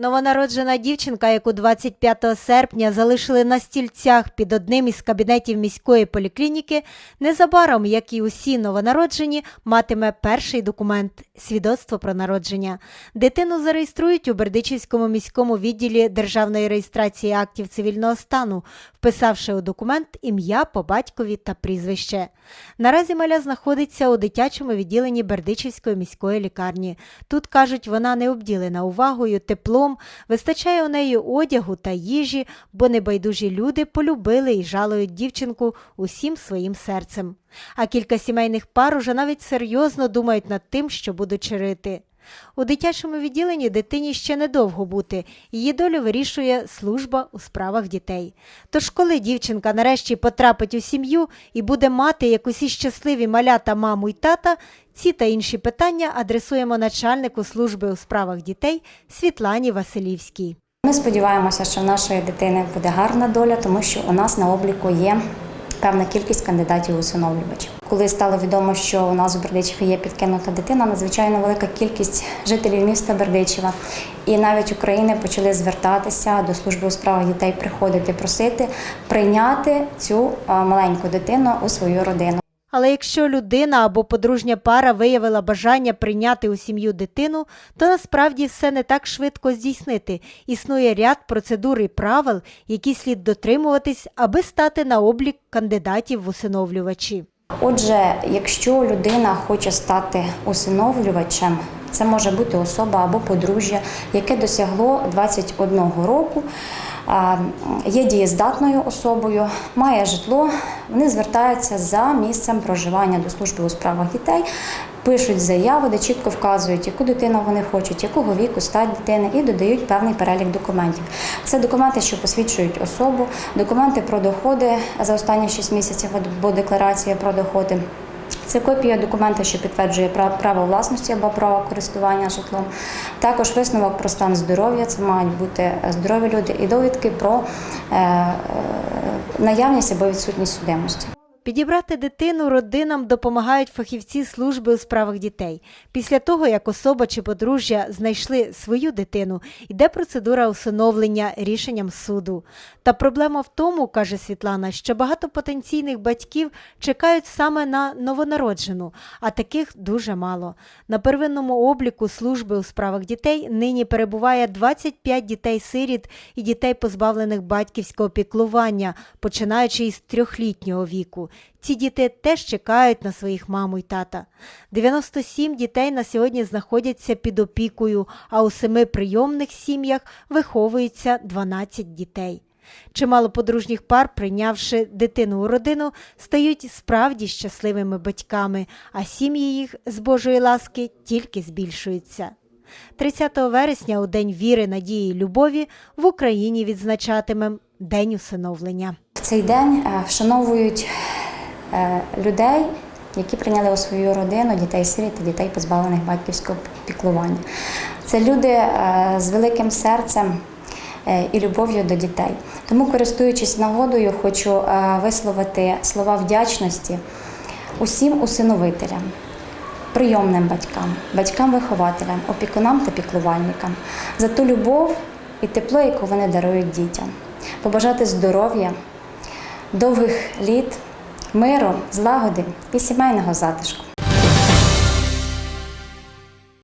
Новонароджена дівчинка, яку 25 серпня залишили на стільцях під одним із кабінетів міської поліклініки, незабаром, як і усі новонароджені, матиме перший документ свідоцтво про народження. Дитину зареєструють у Бердичівському міському відділі державної реєстрації актів цивільного стану, вписавши у документ ім'я по батькові та прізвище. Наразі маля знаходиться у дитячому відділенні Бердичівської міської лікарні. Тут кажуть, вона не обділена увагою, теплом, вистачає у неї одягу та їжі, бо небайдужі люди полюбили і жалують дівчинку усім своїм серцем. А кілька сімейних пар уже навіть серйозно думають над тим, що будуть чирити. У дитячому відділенні дитині ще недовго бути, її долю вирішує служба у справах дітей. Тож, коли дівчинка нарешті потрапить у сім'ю і буде мати як усі щасливі малята маму й тата, ці та інші питання адресуємо начальнику служби у справах дітей Світлані Василівській. Ми сподіваємося, що в нашої дитини буде гарна доля, тому що у нас на обліку є певна кількість кандидатів усиновлювачів. Коли стало відомо, що у нас у Бердичеві є підкинута дитина, надзвичайно велика кількість жителів міста Бердичева і навіть України почали звертатися до служби у справах дітей, приходити, просити прийняти цю маленьку дитину у свою родину. Але якщо людина або подружня пара виявила бажання прийняти у сім'ю дитину, то насправді все не так швидко здійснити. Існує ряд процедур і правил, які слід дотримуватись, аби стати на облік кандидатів в усиновлювачі. Отже, якщо людина хоче стати усиновлювачем, це може бути особа або подружжя, яке досягло 21 року, є дієздатною особою, має житло. Вони звертаються за місцем проживання до служби у справах дітей, пишуть заяву, де чітко вказують, яку дитину вони хочуть, якого віку стать дитини, і додають певний перелік документів. Це документи, що посвідчують особу, документи про доходи за останні 6 місяців або декларація про доходи. Це копія документа, що підтверджує пра- право власності або право користування житлом. Також висновок про стан здоров'я, це мають бути здорові люди, і довідки про е, е, наявність або відсутність судимості. Підібрати дитину родинам допомагають фахівці служби у справах дітей. Після того, як особа чи подружжя знайшли свою дитину, йде процедура усиновлення рішенням суду. Та проблема в тому, каже Світлана, що багато потенційних батьків чекають саме на новонароджену, а таких дуже мало. На первинному обліку служби у справах дітей нині перебуває 25 дітей-сиріт і дітей, позбавлених батьківського піклування, починаючи із трьохлітнього віку. Ці діти теж чекають на своїх маму й тата. 97 дітей на сьогодні знаходяться під опікою, а у семи прийомних сім'ях виховується 12 дітей. Чимало подружніх пар, прийнявши дитину у родину, стають справді щасливими батьками, а сім'ї їх з Божої ласки тільки збільшуються. 30 вересня, у День віри, надії і любові, в Україні відзначатимем День усиновлення. В цей день е, вшановують людей, які прийняли у свою родину дітей сиріт та дітей, позбавлених батьківського піклування. Це люди е, з великим серцем е, і любов'ю до дітей. Тому, користуючись нагодою, хочу е, висловити слова вдячності усім усиновителям. Прийомним батькам, батькам-вихователям, опікунам та піклувальникам за ту любов і тепло, яку вони дарують дітям. Побажати здоров'я, довгих літ, миру, злагоди і сімейного затишку.